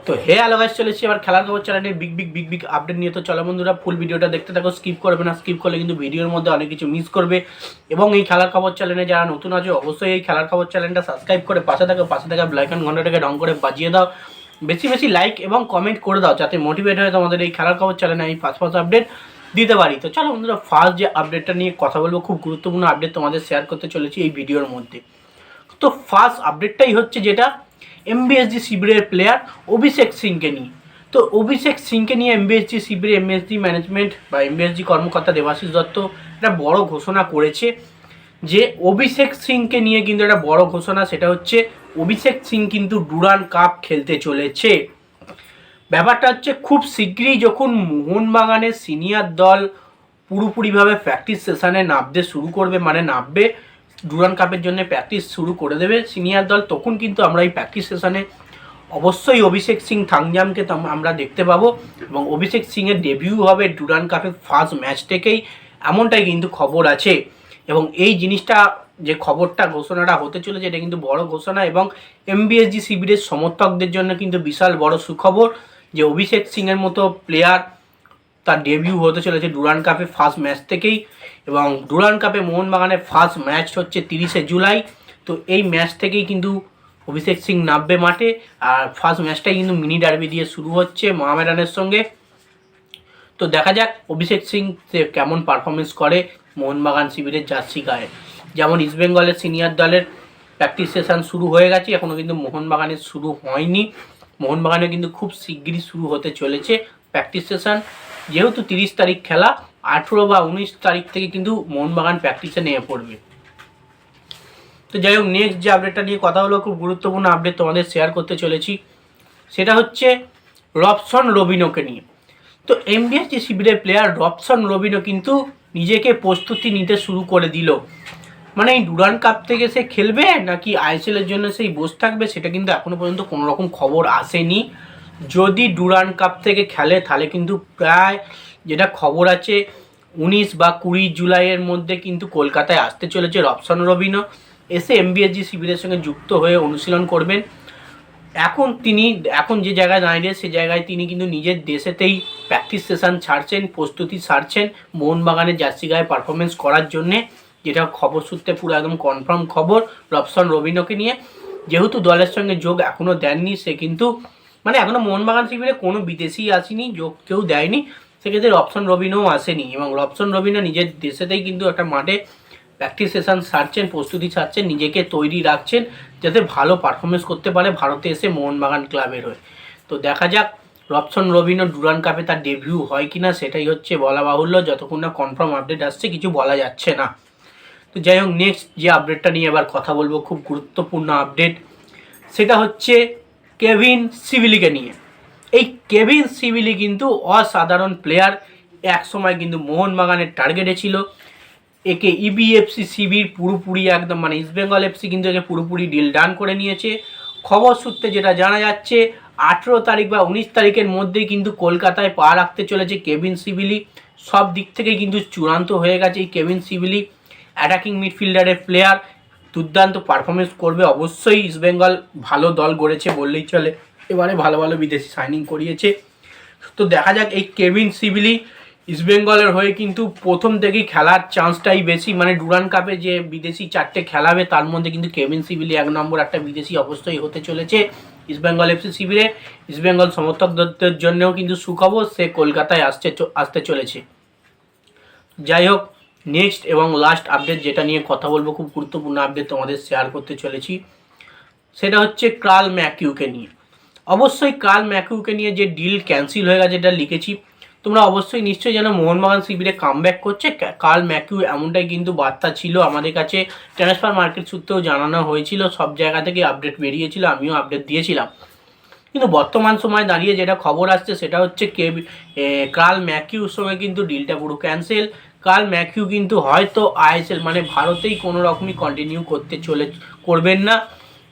তো হে hello guys চলেছি এবার খেলার খবর চ্যানেলে big big big big update নিয়ে। তো চলো বন্ধুরা ফুল ভিডিওটা দেখতে থাকো স্কিপ করবে না স্কিপ করলে কিন্তু ভিডিওর মধ্যে অনেক কিছু মিস করবে। এবং এই খেলার খবর চ্যানেলে যারা নতুন আছে, অবশ্যই এই খেলার খবর চ্যানেলটা সাবস্ক্রাইব করে পাশে থাকো, পাশে থাকা ব্লাইকন ঘন্টাটাকে রং করে বাজিয়ে দাও। বেশি বেশি লাইক এবং কমেন্ট করে দাও, যাতে মোটিভেট হয়ে তোমাদের এই খেলার খবর চ্যানেলে এই ফার্স্ট ফার্স্ট আপডেট দিতে পারি। তো চলো বন্ধুরা ফার্স্ট যে আপডেটটা নিয়ে কথা বলব, খুব গুরুত্বপূর্ণ আপডেট তোমাদের শেয়ার করতে চলেছি এই ভিডিওর মধ্যে। তো ফার্স্ট আপডেটটাই হচ্ছে যেটা এমবিএসজি শিবিরের প্লেয়ার অভিষেক সিংকে নিয়ে তো অভিষেক সিংকে নিয়ে এমবিএসজি শিবিরে এমএসজি ম্যানেজমেন্ট বা এমবিএসজি কর্মকর্তা দেবাশিস দত্ত একটা বড় ঘোষণা করেছে যে অভিষেক সিংকে নিয়ে কিন্তু একটা বড় ঘোষণা, সেটা হচ্ছে অভিষেক সিং কিন্তু ডুরান কাপ খেলতে চলেছে। ব্যাপারটা হচ্ছে খুব শীঘ্রই যখন মোহনবাগানের সিনিয়র দল পুরোপুরিভাবে প্র্যাকটিস সেশনে নামতে শুরু করবে মানে নামবে ডুরান কাপের জন্য প্র্যাকটিস শুরু করে দেবে। সিনিয়র দল তখন কিন্তু আমরা এই প্র্যাকটিস সেশনে অবশ্যই অভিষেক সিং থাংজামকে আমরা দেখতে পাবো এবং অভিষেক সিংয়ের ডেবিউ হবে ডুরান কাপের ফার্স্ট ম্যাচ থেকেই। এমনটাই কিন্তু খবর আছে এবং এই জিনিসটা যে খবরটা ঘোষণাটা হতে চলেছে, এটা কিন্তু বড় ঘোষণা এবং এমবিএসজি শিবিরের সমর্থকদের জন্য কিন্তু বিশাল বড় সুখবর যে অভিষেক সিংয়ের মতো প্লেয়ার তার ডেবিউ হতে চলেছে ডুরান কাপে ফার্স্ট ম্যাচ থেকেই এবং ডুরান কাপে মোহনবাগানের ফার্স্ট ম্যাচ হচ্ছে তিরিশে জুলাই। তো এই ম্যাচ থেকেই কিন্তু অভিষেক সিং নামবে মাঠে আর ফার্স্ট ম্যাচটাই কিন্তু মিনি ডার্বি দিয়ে শুরু হচ্ছে মোহামেডানের সঙ্গে। তো দেখা যাক অভিষেক সিং সে কেমন পারফরমেন্স করে মোহনবাগান শিবিরের জার্সি গায়ে। যেমন ইস্টবেঙ্গলের সিনিয়র দলের প্র্যাকটিস সেশন শুরু হয়ে গেছে এখনও কিন্তু মোহনবাগানের শুরু হয়নি। মোহনবাগানে কিন্তু খুব শিগগিরই শুরু হতে চলেছে প্র্যাকটিস সেশন যেহেতু তিরিশ তারিখ খেলা, আঠেরো বা উনিশ তারিখ থেকে কিন্তু মোহনবাগান প্র্যাকটিসে নেমে পড়বে। তো যাই হোক নেক্সট যে আপডেটটা নিয়ে কথা হলো, খুব গুরুত্বপূর্ণ আপডেট তোমাদের শেয়ার করতে চলেছি। সেটা হচ্ছে রবসন রবিনোকে নিয়ে। তো এমবিএসজি শিবিরের প্লেয়ার রবসন রবিনো কিন্তু নিজেকে প্রস্তুতি নিতে শুরু করে দিল। মানে এই ডুরান কাপ থেকে সে খেলবে, নাকি আইএসএলের জন্য সেই বসে থাকবে, সেটা কিন্তু এখনও পর্যন্ত কোনো রকম খবর আসেনি। যদি ডুরান কাপ থেকে খেলে, তাহলে কিন্তু প্রায় যেটা খবর আছে, উনিশ বা কুড়ি জুলাইয়ের মধ্যে কিন্তু কলকাতায় আসতে চলেছে রবসন রবিনো এসে এমবিএসজি শিবিরের সঙ্গে যুক্ত হয়ে অনুশীলন করবেন। এখন তিনি, এখন যে জায়গায় দাঁড়িয়ে, সে জায়গায় তিনি কিন্তু নিজের দেশেতেই প্র্যাকটিস সেশন ছাড়ছেন, প্রস্তুতি সারছেন মোহনবাগানের জার্সি গায়ে পারফরমেন্স করার জন্যে। যেটা খবর সূত্রে পুরো একদম কনফার্ম খবর রবসন রবিনোকে নিয়ে। যেহেতু দলের সঙ্গে যোগ এখনও দেননি, সে কিন্তু মানে এখনও মোহনবাগান শিবিরে কোনো বিদেশি আসেনি কেউ দেয়নি। সেক্ষেত্রে রবসন রবিনও আসেনি এবং রবসন রবিনো নিজের দেশেতেই কিন্তু একটা মাঠে প্র্যাকটিস সেশন সারছেন প্রস্তুতি সারছেন নিজেকে তৈরি রাখছেন যাতে ভালো পারফরমেন্স করতে পারে ভারতে এসে মোহনবাগান ক্লাবের হয়ে। তো দেখা যাক রবসন রবিনো ডুরান কাপে তার ডেবিউ হয় কি না সেটাই হচ্ছে বলা বাহুল্য। যতক্ষণ না কনফার্ম আপডেট আসছে, কিছু বলা যাচ্ছে না। তো যাই হোক নেক্সট যে আপডেটটা নিয়ে এবার কথা বলব, খুব গুরুত্বপূর্ণ আপডেট সেটা হচ্ছে কেভিন সিভিলিকে নিয়ে। এই কেভিন সিভিলি কিন্তু অসাধারণ প্লেয়ার এক সময় কিন্তু মোহনবাগানের টার্গেটে ছিল। একে E ইবিএফসি শিবির পুরোপুরি একদম মানে ইস্টবেঙ্গল এফসি কিন্তু একে পুরোপুরি ডিল ডান করে নিয়েছে। খবর সূত্রে যেটা জানা যাচ্ছে, আঠেরো তারিখ বা উনিশ তারিখের মধ্যেই কিন্তু কলকাতায় পা রাখতে চলেছে কেভিন সিভিলি। সব দিক থেকে কিন্তু চূড়ান্ত হয়ে গেছে এই কেভিন সিভিলি। অ্যাটাকিং মিডফিল্ডারের প্লেয়ার দুর্দান্ত পারফরমেন্স করবে। অবশ্যই ইস্টবেঙ্গল ভালো দল গড়েছে বললেই চলে। এবারে ভালো ভালো বিদেশি সাইনিং করিয়েছে। তো দেখা যাক এই কেভিন সিভিলি ইস্টবেঙ্গলের হয়ে কিন্তু প্রথম থেকেই খেলার চান্সটাই বেশি। মানে ডুরান কাপে যে বিদেশি চারটে খেলাবে, তার মধ্যে কিন্তু কেভিন সিভিলি এক নম্বর একটা বিদেশি অবশ্যই হতে চলেছে ইস্টবেঙ্গল এফসি শিবিরে ইস্টবেঙ্গল সমর্থকদের জন্যও কিন্তু সুখবর, সে কলকাতায় আসছে, চ- আসতে চলেছে। যাই হোক নেক্সট এবং লাস্ট আপডেট যেটা নিয়ে কথা বলব, খুব গুরুত্বপূর্ণ আপডেট তোমাদের শেয়ার করতে চলেছি, সেটা হচ্ছে ক্রাল ম্যাকিউকে নিয়ে। অবশ্যই কার্ল ম্যাকিউকে নিয়ে যে ডিল ক্যান্সেল হয়ে গেছে এটা লিখেছি, তোমরা অবশ্যই নিশ্চয়ই জানো মোহনবাগান শিবিরে কামব্যাক করছে। কা- কার্ল ম্যাকিউ এমনটাই কিন্তু বার্তা ছিল আমাদের কাছে ট্রান্সফার মার্কেট সূত্রেও জানানো হয়েছিল, সব জায়গা থেকে আপডেট বেরিয়েছিল, আমিও আপডেট দিয়েছিলাম। কিন্তু বর্তমান সময় দাঁড়িয়ে যেটা খবর আসছে সেটা হচ্ছে কে কার্ল ম্যাকিউর সঙ্গে কিন্তু ডিলটা পুরো ক্যান্সেল কার্ল ম্যাকিউ কিন্তু হয়তো আইএসএল মানে ভারতেই কোনো রকমই কন্টিনিউ করতে চলে, করবেন না।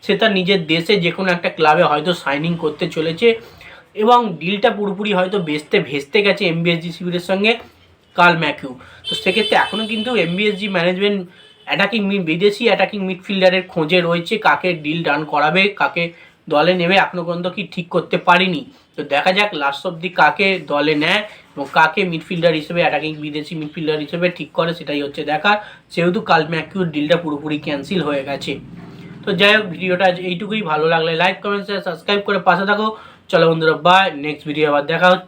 সে তার নিজের দেশে যে কোনো একটা ক্লাবে হয়তো সাইনিং করতে চলেছে এবং ডিলটা পুরোপুরি হয়তো বেচতে ভেস্তে গেছে এমবিএসজি শিবিরের সঙ্গে কার্ল ম্যাকিউ তো সেক্ষেত্রে এখনও কিন্তু M B S G management attacking বিদেশি অ্যাটাকিং মিডফিল্ডারের খোঁজে রয়েছে কাকে ডিল ডান করাবে, কাকে দলে নেবে, এখনও পর্যন্ত কি ঠিক করতে পারিনি। তো দেখা যাক লাস্ট অব্দি কাকে দলে নেয় এবং কাকে মিডফিল্ডার হিসেবে অ্যাটাকিং বিদেশি মিডফিল্ডার হিসেবে ঠিক করে, সেটাই হচ্ছে দেখা সেহেতু কাল ম্যাকিউর ডিলটা পুরোপুরি ক্যান্সেল হয়ে গেছে। তো যাই হোক, ভিডিওটা আজ এইটুকুই। ভালো লাগলে লাইক কমেন্ট শেয়ার সাবস্ক্রাইব করে পাশে থাকো। চলো বন্ধুরা বাই নেক্সট ভিডিও আবার দেখা হচ্ছে।